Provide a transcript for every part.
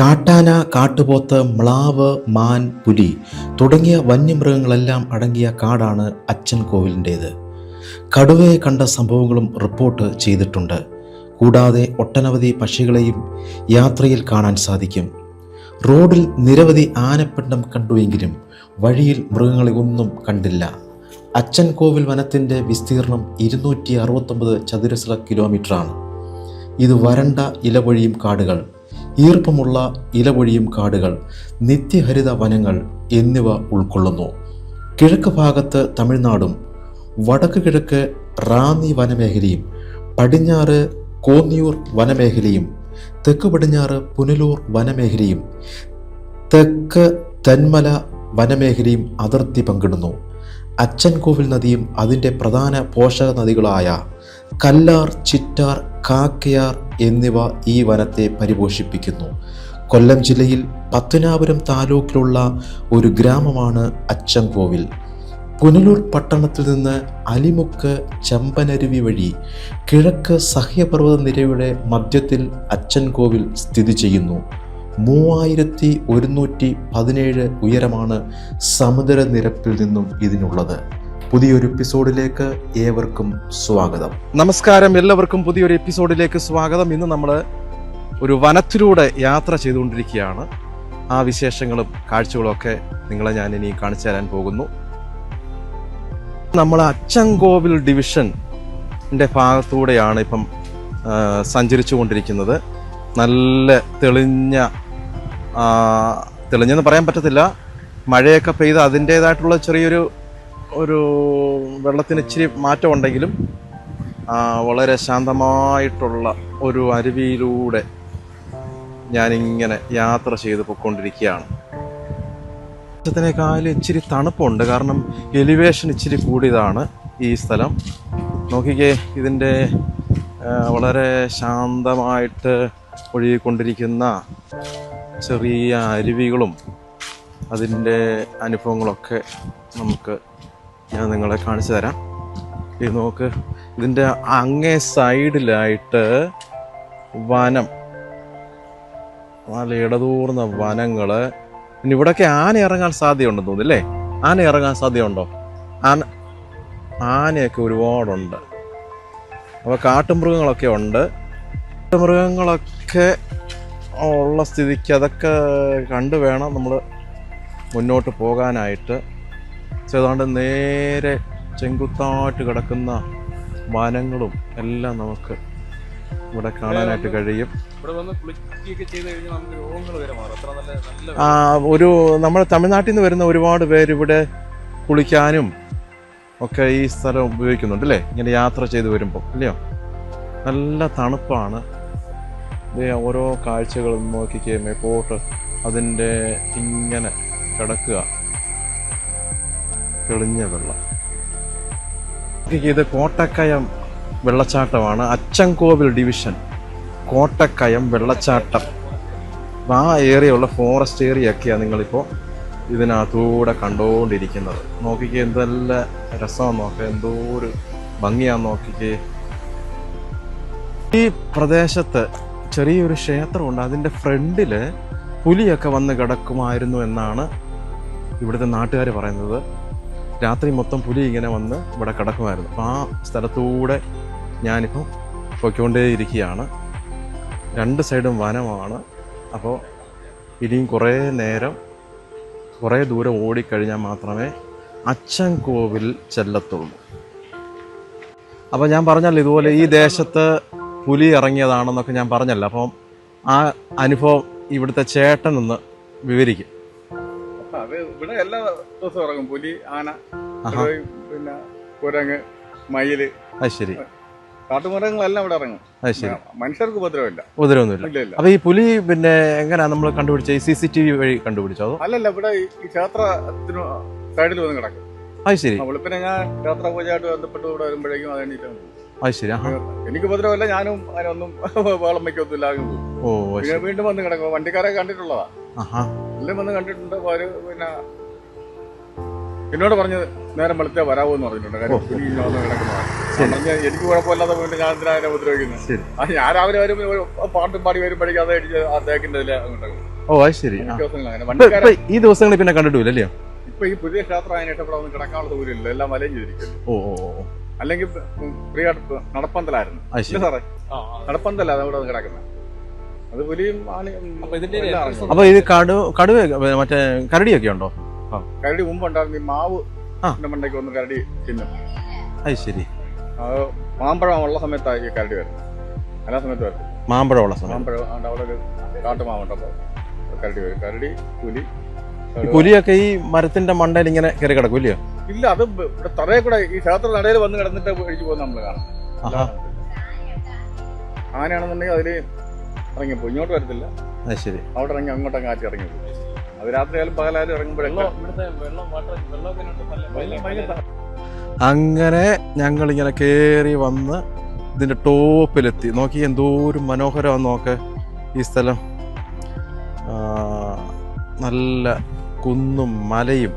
കാട്ടാന കാട്ടുപോത്ത് മ്ലാവ് മാൻ പുലി തുടങ്ങിയ വന്യമൃഗങ്ങളെല്ലാം അടങ്ങിയ കാടാണ് അച്ഛൻ കോവിലിന്റേത്. കടുവയെ കണ്ട സംഭവങ്ങളും റിപ്പോർട്ട് ചെയ്തിട്ടുണ്ട്. കൂടാതെ ഒട്ടനവധി പക്ഷികളെയും യാത്രയിൽ കാണാൻ സാധിക്കും. റോഡിൽ നിരവധി ആനപ്പിണ്ടം കണ്ടുവെങ്കിലും വഴിയിൽ മൃഗങ്ങളെ ഒന്നും കണ്ടില്ല. അച്ഛൻ കോവിൽ വനത്തിന്റെ വിസ്തീർണം ഇരുന്നൂറ്റി അറുപത്തൊമ്പത് ചതുരശ്ര കിലോമീറ്ററാണ്. ഇത് വരണ്ട ഇലവഴിയും കാടുകൾ. ഈർപ്പമുള്ള ഇലപൊഴിയും കാടുകൾ നിത്യഹരിത വനങ്ങൾ എന്നിവ ഉൾക്കൊള്ളുന്നു. കിഴക്ക് ഭാഗത്ത് തമിഴ്നാടും വടക്ക് കിഴക്ക് റാന്നി വനമേഖലയും പടിഞ്ഞാറ് കോന്നിയൂർ വനമേഖലയും തെക്ക് പടിഞ്ഞാറ് പുനലൂർ വനമേഖലയും തെക്ക് തെന്മല വനമേഖലയും അതിർത്തി പങ്കിടുന്നു. അച്ചൻകോവിൽ നദിയും അതിന്റെ പ്രധാന പോഷക നദികളായ കല്ലാർ ചിറ്റാർ കാക്കയാർ എന്നിവ ഈ വനത്തെ പരിപോഷിപ്പിക്കുന്നു. കൊല്ലം ജില്ലയിൽ പത്തനാപുരം താലൂക്കിലുള്ള ഒരു ഗ്രാമമാണ് അച്ചൻകോവിൽ. പുനലൂർ പട്ടണത്തിൽ നിന്ന് അലിമുക്ക് ചമ്പനരുവി വഴി കിഴക്ക് സഹ്യപർവത നിരയുടെ മധ്യത്തിൽ അച്ചൻകോവിൽ സ്ഥിതി ചെയ്യുന്നു. മൂവായിരത്തി ഒരുന്നൂറ്റി പതിനേഴ് ഉയരമാണ് സമുദ്രനിരപ്പിൽ നിന്നും ഇതിനുള്ളത്. പുതിയൊരു എപ്പിസോഡിലേക്ക് ഏവർക്കും സ്വാഗതം. നമസ്കാരം. എല്ലാവർക്കും പുതിയൊരു എപ്പിസോഡിലേക്ക് സ്വാഗതം. ഇന്ന് നമ്മൾ ഒരു വനത്തിലൂടെ യാത്ര ചെയ്തുകൊണ്ടിരിക്കുകയാണ്. ആ വിശേഷങ്ങളും കാഴ്ചകളും ഒക്കെ നിങ്ങളെ ഞാൻ ഇനി കാണിച്ചു തരാൻ പോകുന്നു. നമ്മൾ അച്ചൻകോവിൽ ഡിവിഷന്റെ ഭാഗത്തൂടെയാണ് ഇപ്പം സഞ്ചരിച്ചു കൊണ്ടിരിക്കുന്നത് നല്ല തെളിഞ്ഞ തെളിഞ്ഞെന്ന് പറയാൻ പറ്റത്തില്ല. മഴയൊക്കെ പെയ്ത് അതിന്റേതായിട്ടുള്ള ചെറിയൊരു ഒരു വെള്ളത്തിന് ഇച്ചിരി മാറ്റം ഉണ്ടെങ്കിലും വളരെ ശാന്തമായിട്ടുള്ള ഒരു അരുവിയിലൂടെ ഞാനിങ്ങനെ യാത്ര ചെയ്ത് പൊയ്ക്കൊണ്ടിരിക്കുകയാണ്. ത്തിനേക്കാളും ഇച്ചിരി തണുപ്പുണ്ട്. കാരണം എലിവേഷൻ ഇച്ചിരി കൂടിയതാണ് ഈ സ്ഥലം. നോക്കിക്കേ ഇതിന്റെ വളരെ ശാന്തമായിട്ട് ഒഴുകിക്കൊണ്ടിരിക്കുന്ന ചെറിയ അരുവികളും അതിന്റെ അനുഭവങ്ങളൊക്കെ നമുക്ക് ഞാൻ നിങ്ങളെ കാണിച്ചു തരാം. ഇത് നോക്ക് ഇതിന്റെ അങ്ങേ സൈഡിലായിട്ട് വനം. നല്ല ഇടതൂർന്ന വനങ്ങൾ പിന്നെ ഇവിടെയൊക്കെ ആന ഇറങ്ങാൻ സാധ്യതയുണ്ടെന്ന് തോന്നുന്നു അല്ലേ? ആന ഇറങ്ങാൻ സാധ്യതയുണ്ടോ? ആന ആനയൊക്കെ ഒരുപാടുണ്ട്. അപ്പോൾ കാട്ടുമൃഗങ്ങളൊക്കെ ഉണ്ട്. കാട്ടുമൃഗങ്ങളൊക്കെ ഉള്ള സ്ഥിതിക്ക് അതൊക്കെ കണ്ടു വേണം നമ്മൾ മുന്നോട്ട് പോകാനായിട്ട്. ഏതാണ്ട് നേരെ ചെങ്കുത്തായിട്ട് കിടക്കുന്ന വനങ്ങളും എല്ലാം നമുക്ക് ഇവിടെ കാണാനായിട്ട് കഴിയും. ആ, ഒരു നമ്മുടെ തമിഴ്നാട്ടിൽ നിന്ന് വരുന്ന ഒരുപാട് പേര് ഇവിടെ കുളിക്കാനും ഒക്കെ ഈ സ്ഥലം ഉപയോഗിക്കുന്നുണ്ട് അല്ലേ? ഇങ്ങനെ യാത്ര ചെയ്ത് വരുമ്പോൾ അല്ലയോ? നല്ല തണുപ്പാണ്. ഓരോ കാഴ്ചകളും നോക്കിക്കേ മേപ്പോട്ട് അതിന്റെ ഇങ്ങനെ കിടക്കുക. തെളിഞ്ഞ വെള്ളം. ഇത് കോട്ടക്കയം വെള്ളച്ചാട്ടമാണ്. അച്ചൻകോവിൽ ഡിവിഷൻ കോട്ടക്കയം വെള്ളച്ചാട്ടം. ആ ഏരിയയുള്ള ഫോറസ്റ്റ് ഏരിയ ഒക്കെയാണ് നിങ്ങളിപ്പോൾ ഇതിനകത്തൂടെ കണ്ടുകൊണ്ടിരിക്കുന്നത് നോക്കിക്കേ എന്തല്ല രസമാണെന്ന് നോക്കുക എന്തോ ഒരു ഭംഗിയാന്ന് നോക്കിക്കേ. ഈ പ്രദേശത്ത് ചെറിയൊരു ക്ഷേത്രമുണ്ട്. അതിന്റെ ഫ്രണ്ടിൽ പുലിയൊക്കെ വന്ന് കിടക്കുമായിരുന്നു എന്നാണ് ഇവിടുത്തെ നാട്ടുകാർ പറയുന്നത്. രാത്രി മൊത്തം പുലി ഇങ്ങനെ വന്ന് ഇവിടെ കിടക്കുമായിരുന്നു. അപ്പോൾ ആ സ്ഥലത്തൂടെ ഞാനിപ്പോൾ പൊയ്ക്കൊണ്ടേയിരിക്കുകയാണ്. രണ്ട് സൈഡും വനമാണ്. അപ്പോൾ ഇനിയും കുറേ നേരം കുറേ ദൂരം ഓടിക്കഴിഞ്ഞാൽ മാത്രമേ അച്ഛൻ കോവിൽ ചെല്ലത്തുള്ളൂ. അപ്പോൾ ഞാൻ പറഞ്ഞല്ലോ ഇതുപോലെ ഈ ദേശത്ത് പുലി ഇറങ്ങിയതാണെന്നൊക്കെ ഞാൻ പറഞ്ഞല്ലോ. അപ്പം ആ അനുഭവം ഇവിടുത്തെ ചേട്ടൻ ഒന്ന് വിവരിക്കും. അത് ഇവിടെ എല്ലാ ദിവസവും ഇറങ്ങും. പുലി ആന പിന്നെ കുരങ്ങ് മയിൽ. അത് ശരി. കാട്ടുമൃഗങ്ങളെല്ലാം ഇവിടെ ഇറങ്ങും. അത് ശരി. മനുഷ്യർക്ക് ഉപദ്രവമില്ല. ഉപദ്രവമൊന്നുമില്ല. ഇല്ല ഇല്ല. അപ്പോൾ ഈ പുലി പിന്നെ എങ്ങനെയാ നമ്മൾ കണ്ടുപിടിച്ച? സി സി ടി വി വഴി കണ്ടുപിടിച്ചോ അതോ? അല്ലല്ല ഇവിടെ ഈ ഈ ക്ഷേത്രത്തിന് സൈഡിൽ വന്ന് കിടക്കും. അത് ശരി. ആ, വെളുപ്പിനെ ഞാൻ ക്ഷേത്ര പൂജയായിട്ട് ബന്ധപ്പെട്ട് ഇവിടെ വരുമ്പോഴേക്കും അത് എണീറ്റാണ് പോകും. അത് ശരി ആഹാ. എനിക്ക് ഉപദ്രവമില്ല ഞാനും അതിനൊന്നും വേളം വയ്ക്കൊന്നുമില്ല അങ്ങ് പോകും. ഓ അത് പിന്നെ വീണ്ടും വന്ന് കിടക്കും. വണ്ടിക്കാരെ കണ്ടിട്ടുള്ളതാ. എല്ലാം വന്ന് കണ്ടിട്ടുണ്ട് അപ്പൊ അവർ പിന്നെ എന്നോട് പറഞ്ഞത് നേരം വെളുത്തേ വരാവൂ എന്ന് പറഞ്ഞിട്ടുണ്ട്. കാര്യം ഇങ്ങനെ വന്ന് കിടക്കുന്നതാണ് പറഞ്ഞ എനിക്ക് കുഴപ്പമില്ലാതെ പോയിട്ട് ഞാൻ എന്തിനാ അതിനെ ഉപദ്രവിക്കുന്നത്? ആ ഞാൻ രാവിലെ വരും ഒരു പാട്ടും പാടി വരുമ്പോഴേക്കും അത് അടിച്ച് ആ തേക്കിന്റെ ഇതിൽ അങ്ങോട്ട് ഓ അത് ശരി. ഈ ദിവസങ്ങളിൽ പിന്നെ കണ്ടിട്ടില്ല അല്ലയോ? ഇപ്പൊ ഈ പുതിയ ക്ഷേത്രം അതിനായിട്ട് ഇവിടെ ഒന്നും കിടക്കാനുള്ള സൗകര്യമില്ല. എല്ലാം വലയും ചെയ്തിരിക്കുന്നു. ഓ അല്ലെങ്കിൽ പ്രിയ നടപ്പന്തലായിരുന്നു. അത് സാറേ? നടപ്പന്തല അവിടെ ഒന്ന് കിടക്കുന്നത്. അത് പുലിയും. അപ്പൊ ഇത് കടു കടുവ മറ്റേ കരടിയൊക്കെ ഉണ്ടോ? കരടി മുമ്പ് ഉണ്ടായിരുന്നു ഈ മാവ് മണ്ടയ്ക്ക് വന്ന് കരടി തിന്നും. അത് ശരി. അത് മാമ്പഴം ഉള്ള സമയത്താണ് ഈ കരടി വരുന്നത്. എല്ലാ സമയത്ത് വരും മാമ്പഴമുള്ള സമയം. മാമ്പഴം അവിടെ ഒരു കാട്ടുമാവുണ്ട് അപ്പോൾ കരടി വരും. കരടി പുലി പുലിയൊക്കെ ഈ മരത്തിന്റെ മണ്ടയിൽ ഇങ്ങനെ കയറി കിടക്കും ഇല്ലയോ? ഇല്ല അത് ഇവിടെ തറയെ കൂടെ ഈ ക്ഷേത്ര നടയിൽ വന്ന് കിടന്നിട്ട് ഒഴിച്ചു പോകുന്ന നമ്മൾ കാണാം. ആനയാണെന്നുണ്ടെങ്കിൽ അതിൽ ഇറങ്ങിപ്പോ ഇങ്ങോട്ട് വരത്തില്ല. അത് ശരി. അവിടെ ഇറങ്ങി അങ്ങോട്ടങ്ങ് ആറ്റി ഇറങ്ങി പോകും അത് രാത്രിയായാലും പകലായാലും ഇറങ്ങുമ്പോഴൊക്കെ അങ്ങനെ ഞങ്ങൾ ഇങ്ങനെ കയറി വന്ന് ഇതിന്റെ ടോപ്പിലെത്തി. നോക്കി എന്തോ ഒരു മനോഹരമാണ് നോക്ക് ഈ സ്ഥലം. ആ, നല്ല കുന്നും മലയും.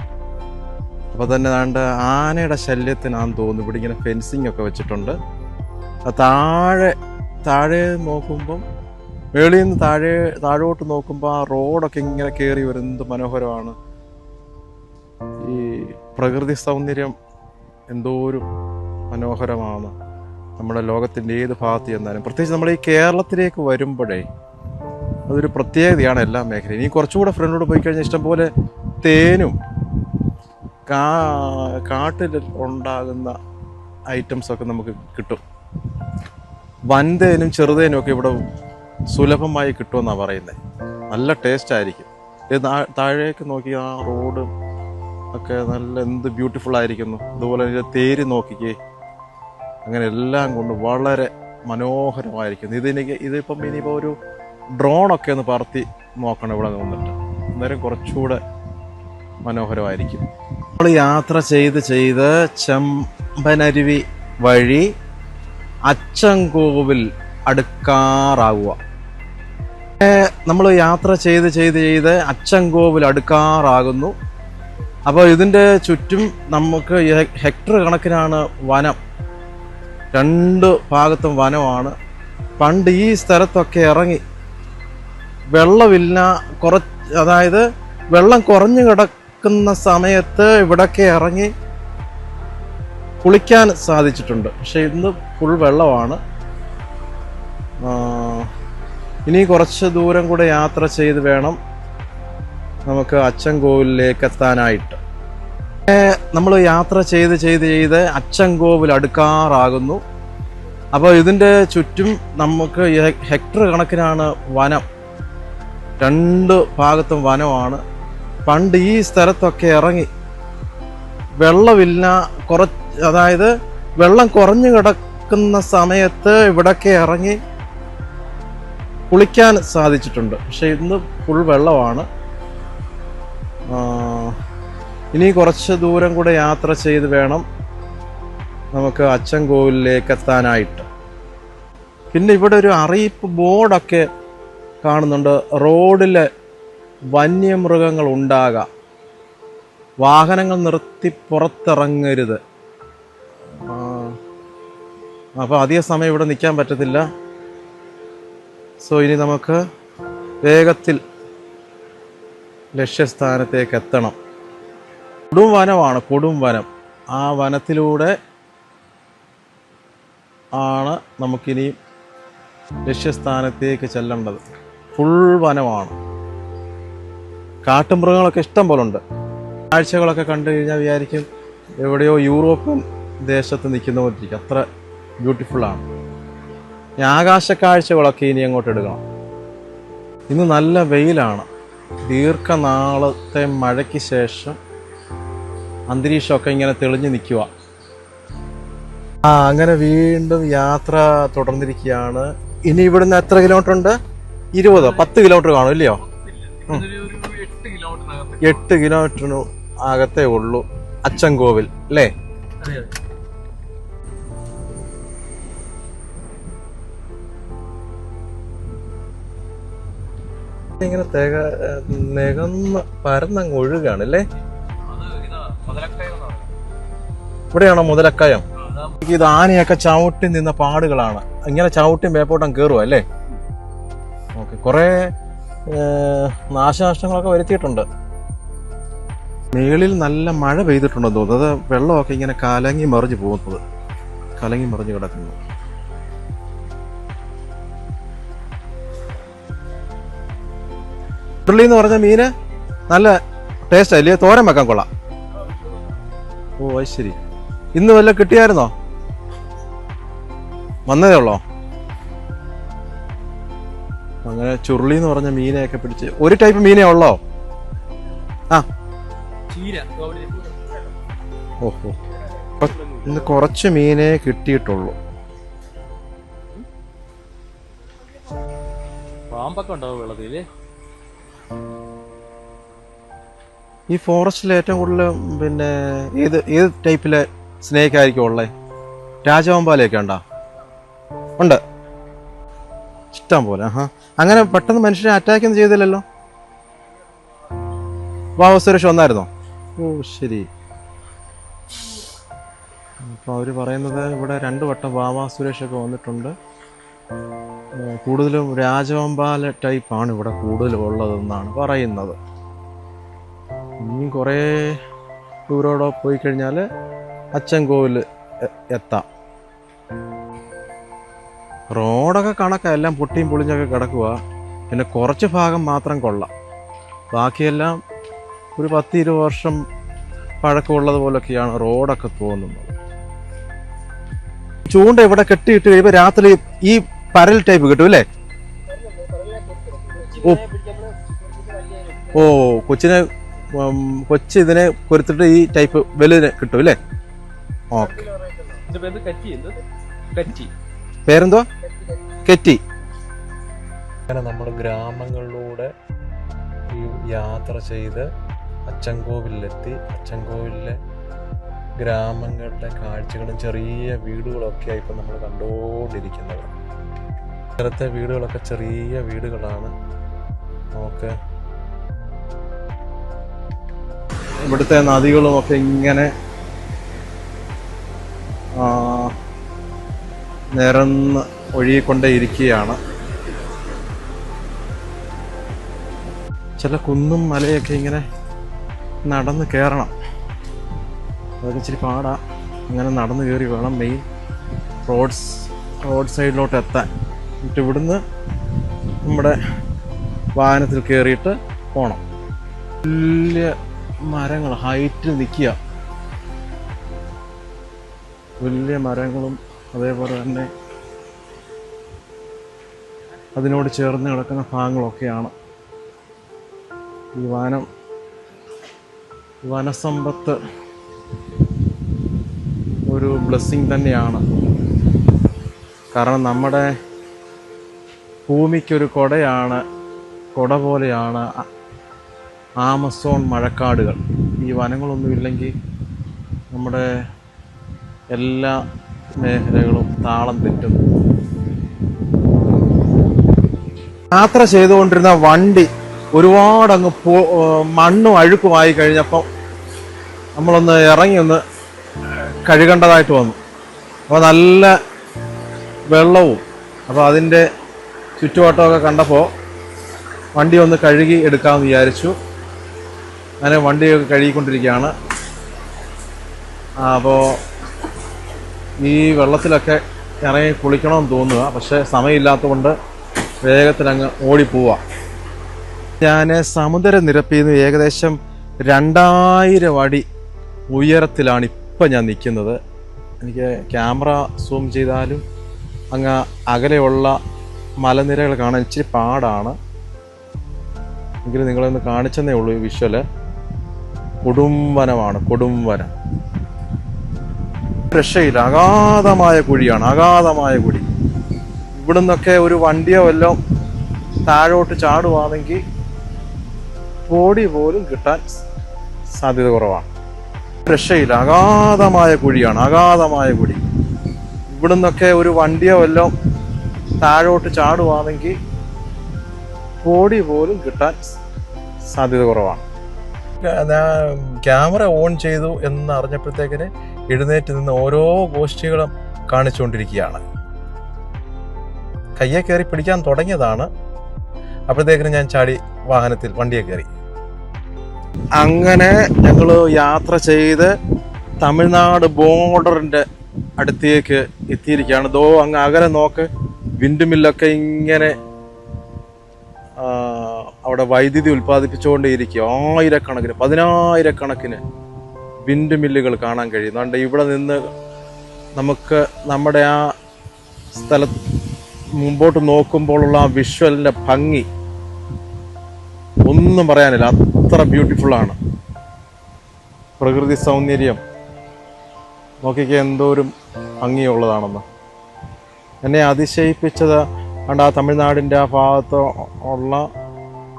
അപ്പൊ തന്നെ ദാണ്ട് ആനയുടെ ശല്യത്തിനാന്ന് തോന്നുന്നു. ഇവിടെ ഇങ്ങനെ ഫെൻസിങ് ഒക്കെ വെച്ചിട്ടുണ്ട്. താഴെ താഴെ നോക്കുമ്പം വെളിയിൽ നിന്ന് താഴെ താഴോട്ട് നോക്കുമ്പോൾ ആ റോഡൊക്കെ ഇങ്ങനെ കയറി വരുന്നത് മനോഹരമാണ്. ഈ പ്രകൃതി സൗന്ദര്യം എന്തോരം മനോഹരമാണ്. നമ്മുടെ ലോകത്തിന്റെ ഏത് ഭാഗത്ത് ചെന്നാലും. പ്രത്യേകിച്ച് നമ്മൾ ഈ കേരളത്തിലേക്ക് വരുമ്പോഴേ അതൊരു പ്രത്യേകതയാണ് എല്ലാ മേഖലയും ഇനി കുറച്ചുകൂടെ ഫ്രണ്ടോട് പോയി കഴിഞ്ഞാൽ ഇഷ്ടംപോലെ തേനും കാ കാട്ടിൽ ഉണ്ടാകുന്ന ഐറ്റംസൊക്കെ നമുക്ക് കിട്ടും. വൻതേനും ചെറുതേനും ഒക്കെ ഇവിടെ സുലഭമായി കിട്ടുമെന്നാണ് പറയുന്നത് നല്ല ടേസ്റ്റ് ആയിരിക്കും. താഴേക്ക് നോക്കി ആ റോഡ് ഒക്കെ നല്ല എന്ത് ബ്യൂട്ടിഫുൾ ആയിരിക്കുന്നു. അതുപോലെ തന്നെ തേര് നോക്കിക്കേ. അങ്ങനെ എല്ലാം കൊണ്ട് വളരെ മനോഹരമായിരിക്കുന്നു. ഇതെനിക്ക് ഇതിപ്പം ഇനിയിപ്പോൾ ഒരു ഡ്രോണൊക്കെ ഒന്ന് പറത്തി നോക്കണം ഇവിടെ നിന്നിട്ട്. അന്നേരം കുറച്ചുകൂടെ മനോഹരമായിരിക്കും. നമ്മൾ യാത്ര ചെയ്ത് ചെയ്ത് ചെമ്പനരുവി വഴി അച്ചൻകോവിൽ അടുക്കാറാവുക. നമ്മൾ യാത്ര ചെയ്ത് ചെയ്ത് ചെയ്ത് അച്ചൻകോവിൽ അടുക്കാറാകുന്നു. അപ്പോൾ ഇതിന്റെ ചുറ്റും നമുക്ക് ഹെക്ടർ കണക്കിനാണ് വനം. രണ്ട് ഭാഗത്തും വനമാണ്. പണ്ട് ഈ സ്ഥലത്തൊക്കെ ഇറങ്ങി വെള്ളമില്ല കുറ അതായത് വെള്ളം കുറഞ്ഞു കിടക്കുന്ന സമയത്ത് ഇവിടൊക്കെ ഇറങ്ങി കുളിക്കാൻ സാധിച്ചിട്ടുണ്ട്. പക്ഷേ ഇന്ന് ഫുൾ വെള്ളമാണ്. ഇനി കുറച്ച് ദൂരം കൂടെ യാത്ര ചെയ്ത് വേണം നമുക്ക് അച്ചൻകോവിലേക്ക് എത്താനായിട്ട് നമ്മൾ യാത്ര ചെയ്ത് ചെയ്ത് ചെയ്ത് അച്ചൻകോവിൽ അടുക്കാറാകുന്നു. അപ്പോൾ ഇതിന്റെ ചുറ്റും നമുക്ക് ഹെക്ടർ കണക്കിനാണ് വനം. രണ്ട് ഭാഗത്തും വനമാണ്. പണ്ട് ഈ സ്ഥലത്തൊക്കെ ഇറങ്ങി വെള്ളമില്ല കുറച്ച് അതായത് വെള്ളം കുറഞ്ഞു കിടക്കുന്ന സമയത്ത് ഇവിടൊക്കെ ഇറങ്ങി കുളിക്കാൻ സാധിച്ചിട്ടുണ്ട്. പക്ഷെ ഇന്ന് ഫുൾ വെള്ളമാണ്. ഇനി കുറച്ച് ദൂരം കൂടെ യാത്ര ചെയ്ത് വേണം നമുക്ക് അച്ചൻകോവിലേക്ക് എത്താനായിട്ട് പിന്നെ ഇവിടെ ഒരു അറിയിപ്പ് ബോർഡൊക്കെ കാണുന്നുണ്ട്. റോഡിൽ വന്യമൃഗങ്ങൾ ഉണ്ടാകാം. വാഹനങ്ങൾ നിർത്തി പുറത്തിറങ്ങരുത്. അപ്പോൾ അധിക സമയം ഇവിടെ നിൽക്കാൻ പറ്റത്തില്ല. സോ ഇനി നമുക്ക് വേഗത്തിൽ ലക്ഷ്യസ്ഥാനത്തേക്ക് എത്തണം കൊടും വനമാണ് കൊടും വനം. ആ വനത്തിലൂടെ ആണ് നമുക്കിനി ലക്ഷ്യസ്ഥാനത്തേക്ക് ചെല്ലേണ്ടത്. ഫുൾ വനമാണ്. കാട്ടുമൃഗങ്ങളൊക്കെ ഇഷ്ടം പോലെ ഉണ്ട് കാഴ്ചകളൊക്കെ കണ്ടു കഴിഞ്ഞാൽ വിചാരിക്കും എവിടെയോ യൂറോപ്യൻ ദേശത്ത് നിൽക്കുന്ന പോലെ അത്ര ബ്യൂട്ടിഫുള്ളാണ്. ഈ ആകാശ കാഴ്ചകളൊക്കെ ഇനി അങ്ങോട്ട് എടുക്കണം. ഇന്ന് നല്ല വെയിലാണ്. ദീർഘനാളത്തെ മഴയ്ക്ക് ശേഷം അന്തരീക്ഷമൊക്കെ ഇങ്ങനെ തെളിഞ്ഞു നിൽക്കുക. ആ അങ്ങനെ വീണ്ടും യാത്ര തുടർന്നിരിക്കുകയാണ്. ഇനി ഇവിടുന്ന് എത്ര കിലോമീറ്റർ ഉണ്ട്? ഇരുപത്? പത്ത് കിലോമീറ്റർ കാണും ഇല്ലയോ? എട്ട് കിലോമീറ്ററിന് അകത്തേ ഉള്ളൂ. അച്ചൻകോവിൽ അല്ലേ? ഇങ്ങനെ തേക നികന്ന് പരന്നങ്ങ് ഒഴുകാണ് അല്ലേ? ഇവിടെയാണോ മുതലക്കയം? ഇത് ആനയൊക്കെ ചവിട്ടി നിന്ന പാടുകളാണ്. ഇങ്ങനെ ചവിട്ടിയും വേപ്പോട്ടം കയറുക അല്ലേ? ഓക്കെ കുറേ നാശനഷ്ടങ്ങളൊക്കെ വരുത്തിയിട്ടുണ്ട്. മേളിൽ നല്ല മഴ പെയ്തിട്ടുണ്ടെന്ന് തോന്നുന്നു? അത് വെള്ളമൊക്കെ ഇങ്ങനെ കലങ്ങി മറിഞ്ഞു പോകുന്നത്. കലങ്ങി മറിഞ്ഞു കിടക്കുന്നു. ഉരുളി എന്ന് പറഞ്ഞ മീന് നല്ല ടേസ്റ്റ് അല്ലേ തോരൻ വെക്കാൻ കൊള്ളാം. ഓ അത് ശരി. ഇന്ന് വല്ല കിട്ടിയായിരുന്നോ? വന്നതേ ഉള്ളോ? അങ്ങനെ ചുരുളി എന്ന് പറഞ്ഞ മീനെയൊക്കെ പിടിച്ച് ഒരു ടൈപ്പ് മീനേ ഉള്ളോ? ആ. ഓഹോ ഇന്ന് കുറച്ച് മീനേ കിട്ടിയിട്ടുള്ളൂ. പാമ്പൊക്കെ ഉണ്ടാവും വെള്ളത്തിൽ. ഈ ഫോറസ്റ്റിൽ ഏറ്റവും കൂടുതൽ പിന്നെ ഏത് ഏത് ടൈപ്പിലെ സ്നേക്ക് ആയിരിക്കും ഉള്ളത് രാജവമ്പാലയൊക്കെ ഉണ്ടോ? ഉണ്ട്. ഇഷ്ടം പോലെ ആഹാ. അങ്ങനെ പെട്ടെന്ന് മനുഷ്യനെ അറ്റാക്ക് ഒന്നും ചെയ്തില്ലല്ലോ? വാവ സുരേഷ് വന്നായിരുന്നോ? ഓ ശരി. അപ്പോൾ അവർ പറയുന്നത് ഇവിടെ രണ്ട് വട്ടം വാവാ സുരേഷൊക്കെ വന്നിട്ടുണ്ട്. കൂടുതലും രാജവമ്പാല ടൈപ്പാണ് ഇവിടെ കൂടുതലും ഉള്ളതെന്നാണ് പറയുന്നത്. ഇനിയും കുറേ ദൂരോടെ പോയി കഴിഞ്ഞാൽ അച്ചൻകോവിൽ എത്താം. റോഡൊക്കെ കണക്കാ എല്ലാം പൊട്ടിയും പൊളിഞ്ഞൊക്കെ കിടക്കുക പിന്നെ കുറച്ച് ഭാഗം മാത്രം കൊള്ളാം. ബാക്കിയെല്ലാം ഒരു പത്ത് ഇരുപത് വർഷം പഴക്കമുള്ളത് പോലൊക്കെയാണ് റോഡൊക്കെ തോന്നുന്നത്. ചൂണ്ട ഇവിടെ കെട്ടിയിട്ട് കഴിയുമ്പോൾ രാത്രി ഈ പരൽ ടൈപ്പ് കിട്ടും അല്ലേ? ഓ. ഓ കൊച്ചിനെ കൊച്ചി ഇതിനെ കൊരുത്തിട്ട് ഈ ടൈപ്പ് വലുതിന് കിട്ടും അല്ലേ? ഓക്കെ. പേരെന്തോ? കെറ്റി. അങ്ങനെ നമ്മൾ ഗ്രാമങ്ങളിലൂടെ ഈ യാത്ര ചെയ്ത് അച്ചൻകോവിലെത്തി. അച്ചൻകോവിലെ ഗ്രാമങ്ങളുടെ കാഴ്ചകളും ചെറിയ വീടുകളൊക്കെ ഇപ്പം നമ്മൾ കണ്ടുകൊണ്ടിരിക്കുന്നത്. നേരത്തെ വീടുകളൊക്കെ ചെറിയ വീടുകളാണ്. നമുക്ക് ഇവിടുത്തെ നദികളും ഒക്കെ ഇങ്ങനെ നിരന്ന് ഒഴുകിക്കൊണ്ടേ ഇരിക്കുകയാണ് ചില കുന്നും മലയൊക്കെ ഇങ്ങനെ നടന്ന് കയറണം അതൊക്കെ ഇച്ചിരി പാടാ. അങ്ങനെ നടന്ന് കയറി വേണം മെയിൻ റോഡ്സ് റോഡ് സൈഡിലോട്ട് എത്താൻ എന്നിട്ട് ഇവിടുന്ന് നമ്മുടെ വാഹനത്തിൽ കയറിയിട്ട് പോകണം വലിയ മരങ്ങൾ ഹൈറ്റിൽ നിൽക്കുക. വലിയ മരങ്ങളും അതേപോലെ തന്നെ അതിനോട് ചേർന്ന് കിടക്കുന്ന ഭാഗങ്ങളൊക്കെയാണ്. ഈ വനം വനസമ്പത്ത് ഒരു ബ്ലെസ്സിങ് തന്നെയാണ്. കാരണം നമ്മുടെ ഭൂമിക്കൊരു കൊടയാണ് കൊട പോലെയാണ് ആമസോൺ മഴക്കാടുകൾ. ഈ വനങ്ങളൊന്നും ഇല്ലെങ്കിൽ നമ്മുടെ എല്ലാ മേഖലകളും താളം തെറ്റും. യാത്ര ചെയ്തുകൊണ്ടിരുന്ന വണ്ടി ഒരുപാട് അങ്ങ് പോ മണ്ണും അഴുക്കുമായി കഴിഞ്ഞപ്പം നമ്മളൊന്ന് ഇറങ്ങി ഒന്ന് കഴുകേണ്ടതായിട്ട് വന്നു. അപ്പോൾ നല്ല വെള്ളവും അപ്പോൾ അതിന്റെ ചുറ്റുവട്ടമൊക്കെ കണ്ടപ്പോൾ വണ്ടി ഒന്ന് കഴുകി എടുക്കാമെന്ന് വിചാരിച്ചു. അങ്ങനെ വണ്ടിയൊക്കെ കഴുകിക്കൊണ്ടിരിക്കുകയാണ്. അപ്പോൾ ഈ വെള്ളത്തിലൊക്കെ ഇറങ്ങി കുളിക്കണമെന്ന് തോന്നുക. പക്ഷേ സമയമില്ലാത്തതുകൊണ്ട് വേഗത്തിലങ്ങ് ഓടിപ്പോവുക. ഞാൻ സമുദ്രനിരപ്പിൽ നിന്ന് ഏകദേശം രണ്ടായിരം അടി ഉയരത്തിലാണ് ഇപ്പം ഞാൻ നിൽക്കുന്നത്. എനിക്ക് ക്യാമറ സൂം ചെയ്താലും അങ്ങ് അകലെയുള്ള മലനിരകൾ കാണാൻ ഇച്ചിരി പാടാണ്. എങ്കിലും നിങ്ങളൊന്ന് കാണിച്ചെന്നേ ഉള്ളൂ ഈ വിഷ്വൽ കൊടുംവനമാണ് കൊടുംവനം രക്ഷയില്ല അഗാധമായ കുഴിയാണ് അഗാധമായ കുഴി. ഇവിടുന്നൊക്കെ ഒരു വണ്ടിയോ വല്ലതും താഴോട്ട് ചാടുവാണെങ്കിൽ ബോഡി പോലും കിട്ടാൻ സാധ്യത കുറവാണ്. രക്ഷയില്ല അഗാധമായ കുഴിയാണ് അഗാധമായ കുഴി. ഇവിടുന്നൊക്കെ ഒരു വണ്ടിയോ വല്ലോ താഴോട്ട് ചാടുവാണെങ്കിൽ ബോഡി പോലും കിട്ടാൻ സാധ്യത കുറവാണ്. ഞാൻ ക്യാമറ ഓൺ ചെയ്തു എന്ന് അറിഞ്ഞപ്പോഴത്തേക്കിന് എഴുന്നേറ്റ് നിന്ന് ഓരോ ഗോഷ്ഠികളും കാണിച്ചുകൊണ്ടിരിക്കുകയാണ്. കയ്യെ കയറി പിടിക്കാൻ തുടങ്ങിയതാണ്. അപ്പോഴത്തേക്കിനും ഞാൻ ചാടി വാഹനത്തിൽ വണ്ടിയെ കയറി. അങ്ങനെ ഞങ്ങൾ യാത്ര ചെയ്ത് തമിഴ്നാട് ബോർഡറിന്റെ അടുത്തേക്ക് എത്തിയിരിക്കുകയാണ്. ദോ അങ്ങ് അകലെ നോക്ക്. വിൻഡ് മില്ലൊക്കെ ഇങ്ങനെ അവിടെ വൈദ്യുതി ഉൽപ്പാദിപ്പിച്ചുകൊണ്ടേയിരിക്കുക. ആയിരക്കണക്കിന് പതിനായിരക്കണക്കിന് വിൻഡ് മില്ലുകൾ കാണാൻ കഴിയും അതുകൊണ്ട് ഇവിടെ നിന്ന് നമുക്ക് നമ്മുടെ ആ സ്ഥല മുമ്പോട്ട് നോക്കുമ്പോഴുള്ള ആ വിഷ്വലിന്റെ ഭംഗി ഒന്നും പറയാനില്ല. അത്ര ബ്യൂട്ടിഫുള്ളാണ്. പ്രകൃതി സൗന്ദര്യം. നോക്കിക്കേ എന്തോരം ഭംഗിയുള്ളതാണെന്ന്. എന്നെ അതിശയിപ്പിച്ചത് കണ്ട ആ തമിഴ്നാടിന്റെ ആ ഭാഗത്ത് ഉള്ള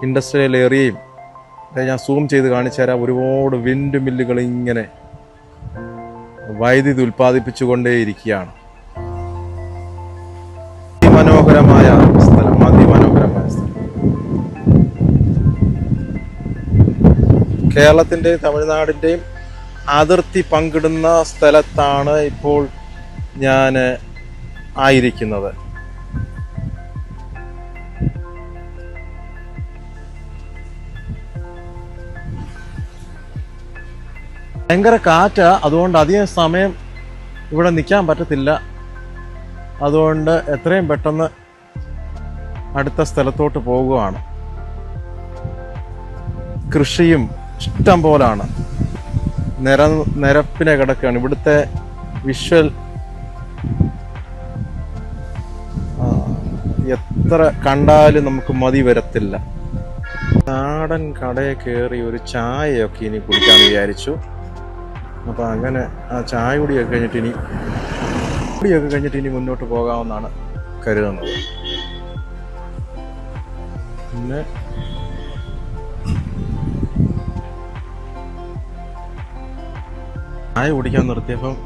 ഇൻഡസ്ട്രിയൽ ഏരിയയും ഞാൻ സൂം ചെയ്ത് കാണിച്ചു തരാം. ഒരുപാട് വിൻഡ് മില്ലുകൾ ഇങ്ങനെ വൈദ്യുതി ഉൽപ്പാദിപ്പിച്ചുകൊണ്ടേയിരിക്കുകയാണ്. അതിമനോഹരമായ സ്ഥലം അതിമനോഹരമായ സ്ഥലം. കേരളത്തിന്റെയും തമിഴ്നാടിന്റെയും അതിർത്തി പങ്കിടുന്ന സ്ഥലത്താണ് ഇപ്പോൾ ഞാൻ ആയിരിക്കുന്നത്. ഭയങ്കര കാറ്റ് അതുകൊണ്ട് അധികം സമയം ഇവിടെ നിൽക്കാൻ പറ്റത്തില്ല. അതുകൊണ്ട് എത്രയും പെട്ടെന്ന് അടുത്ത സ്ഥലത്തോട്ട് പോകുകയാണ് കൃഷിയും ഇഷ്ടം പോലാണ്. നിര നിരപ്പിനെ കിടക്കുകയാണ്. ഇവിടുത്തെ വിഷ്വൽ എത്ര കണ്ടാലും നമുക്ക് മതി വരത്തില്ല. നാടൻ കടയിൽ കയറി ഒരു ചായയൊക്കെ ഇനി കുടിക്കാൻ വിചാരിച്ചു. അപ്പോൾ അങ്ങനെ ആ ചായ കുടിയൊക്കെ കഴിഞ്ഞിട്ട് ഇനി കുടിയൊക്കെ കഴിഞ്ഞിട്ട് ഇനി മുന്നോട്ട് പോകാമെന്നാണ് കരുതുന്നത്. പിന്നെ ചായ കുടിക്കാൻ നിർത്തിയപ്പം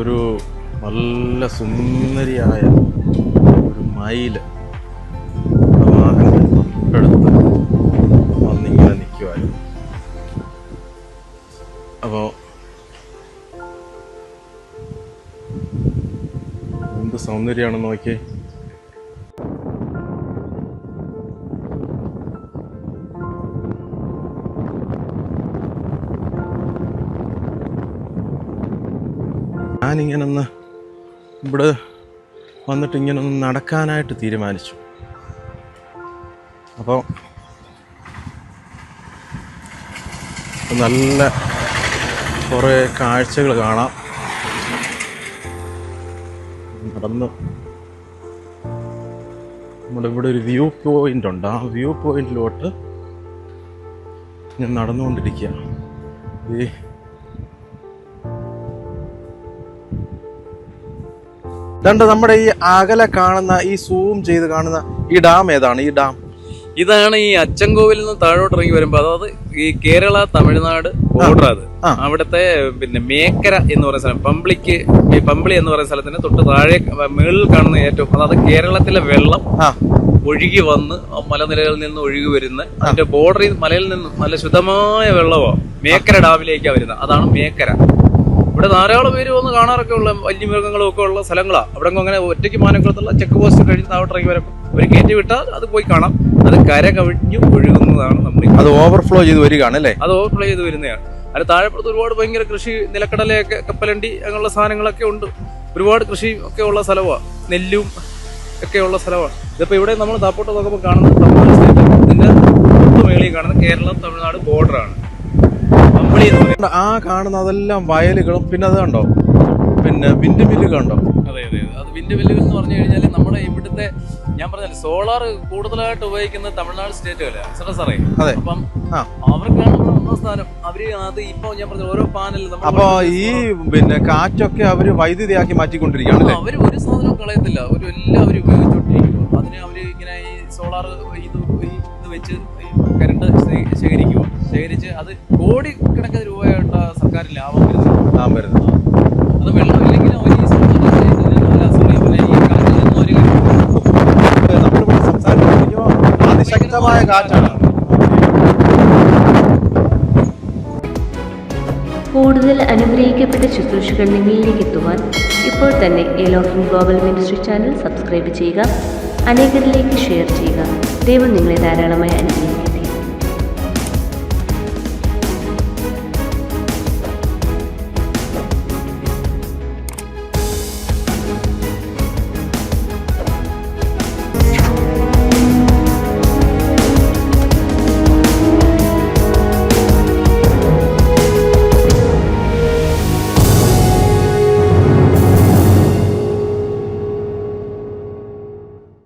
ഒരു നല്ല സുന്ദരിയായ ഒരു മയിൽ എന്ത് നോക്കി. ഞാനിങ്ങനെ ഒന്ന് ഇവിടെ വന്നിട്ട് ഇങ്ങനെ ഒന്ന് നടക്കാനായിട്ട് തീരുമാനിച്ചു. അപ്പോൾ നല്ല കുറേ കാഴ്ചകൾ കാണാം. നടന്ന്. ഇവിടെ ഒരു വ്യൂ പോയിന്റ് ഉണ്ട്. ആ വ്യൂ പോയിന്റിലോട്ട് ഞാൻ നടന്നുകൊണ്ടിരിക്കുക ഈ നമ്മുടെ ഈ അകലെ കാണുന്ന ഈ സൂം ചെയ്ത് കാണുന്ന ഈ ഡാം ഏതാണ്? ഈ ഡാം ഇതാണ് ഈ അച്ചൻകോവിൽ നിന്ന് താഴോട്ട് ഇറങ്ങി വരുമ്പോ അതായത് ഈ കേരള തമിഴ്നാട് ബോർഡർ അത്. അവിടുത്തെ പിന്നെ മേക്കര എന്ന് പറയുന്ന സ്ഥലം പമ്പിളിക്ക് ഈ പമ്പിളി എന്ന് പറയുന്ന സ്ഥലത്തിന് തൊട്ട് താഴെ മുകളിൽ കാണുന്ന ഏറ്റവും അതായത് കേരളത്തിലെ വെള്ളം ഒഴുകി വന്ന് മലനിരകളിൽ നിന്ന് ഒഴുകി വരുന്ന അതിന്റെ ബോർഡറിൽ മലയിൽ നിന്ന് നല്ല ശുദ്ധമായ വെള്ളമോ മേക്കര ഡാമിലേക്കാണ് വരുന്നത്. അതാണ് മേക്കര. ഇവിടെ ധാരാളം പേര് വന്ന് കാണാറൊക്കെ ഉള്ള വന്യമൃഗങ്ങളും ഒക്കെ ഉള്ള സ്ഥലങ്ങളാണ് അവിടെ അങ്ങനെ ഒറ്റയ്ക്ക് മാനക്കുളത്തുള്ള ചെക്ക് പോസ്റ്റ് കഴിഞ്ഞ് താഴോട്ട് ഇറങ്ങി വരും ഒരു കയറ്റി വിട്ടാൽ അത് പോയി കാണാം. അത് കര കവിഞ്ഞു ഒഴുകുന്നതാണ് നമ്മൾ അത് ഓവർഫ്ലോ ചെയ്ത് വരികയാണ് അല്ലേ? അത് ഓവർഫ്ലോ ചെയ്ത് വരുന്നതാണ്. അതിന് താഴെപ്പുറത്ത് ഒരുപാട് ഭയങ്കര കൃഷി നിലക്കടലയൊക്കെ കപ്പലണ്ടി അങ്ങനെയുള്ള സാധനങ്ങളൊക്കെ ഉണ്ട്. ഒരുപാട് കൃഷി ഒക്കെ ഉള്ള സ്ഥലമാണ് നെല്ലും ഒക്കെ ഉള്ള സ്ഥലമാണ് ഇതിപ്പോൾ ഇവിടെ നമ്മൾ താപ്പോട്ട് നോക്കുമ്പോൾ കാണുന്നത് തമിഴ്നാട് സ്റ്റേറ്റ് ഇതിന്റെ മേളിൽ കാണുന്ന കേരളം തമിഴ്നാട് ബോർഡറാണ് എന്ന് ആ കാണുന്ന അതെല്ലാം വയലുകളും പിന്നെ അത് കണ്ടോ? പിന്നെ വിൻഡ് മില്ല് കണ്ടോ? അതെ അതെ അതെ. അത് വിൻഡ് മില്ലുകൾ എന്ന് പറഞ്ഞു കഴിഞ്ഞാൽ നമ്മുടെ ഇവിടുത്തെ ഞാൻ പറഞ്ഞാൽ സോളാർ കൂടുതലായിട്ട് ഉപയോഗിക്കുന്ന തമിഴ്നാട് സ്റ്റേറ്റുകളാണ് സാറേ അതെ. അപ്പം. അവർക്കാണ് സ്ഥാനം. അവർ അത് ഇപ്പൊ ഞാൻ പറഞ്ഞ ഓരോ പാനൽ അപ്പൊ ഈ പിന്നെ കാറ്റൊക്കെ അവർ വൈദ്യുതിയാക്കി മാറ്റിക്കൊണ്ടിരിക്കുകയാണ് അല്ലേ? അവർ ഒരു സാധനവും കളയത്തില്ല. ഒരു എല്ലാം അവർ ഉപയോഗിച്ചോണ്ടിരിക്കും അതിന് അവർ ഇങ്ങനെ ഈ സോളാർ ഇത് ഇത് വെച്ച് ശേഖരിക്കുക ശേഖരിച്ച് അത് കോടിക്കണക്കിന് രൂപയായിട്ട് സർക്കാർ ലാഭം വരുന്നത് അത് വെള്ളമില്ലെങ്കിൽ അവർ ഈ നമ്മളിവിടെ സംസാരിക്കുമ്പോൾ അതിശക്തമായ കാറ്റാണ്. കൂടുതൽ അനുഗ്രഹിക്കപ്പെട്ട ശുശ്രൂഷകൾ നിങ്ങളിലേക്ക് എത്തുവാൻ ഇപ്പോൾ തന്നെ എലോഫിൻ ഗ്ലോബൽ മിനിസ്ട്രി ചാനൽ സബ്സ്ക്രൈബ് ചെയ്യുക അനേകരിലേക്ക് ഷെയർ ചെയ്യുക. ദൈവം നിങ്ങളെ ധാരാളമായി അനുഗ്രഹിക്കും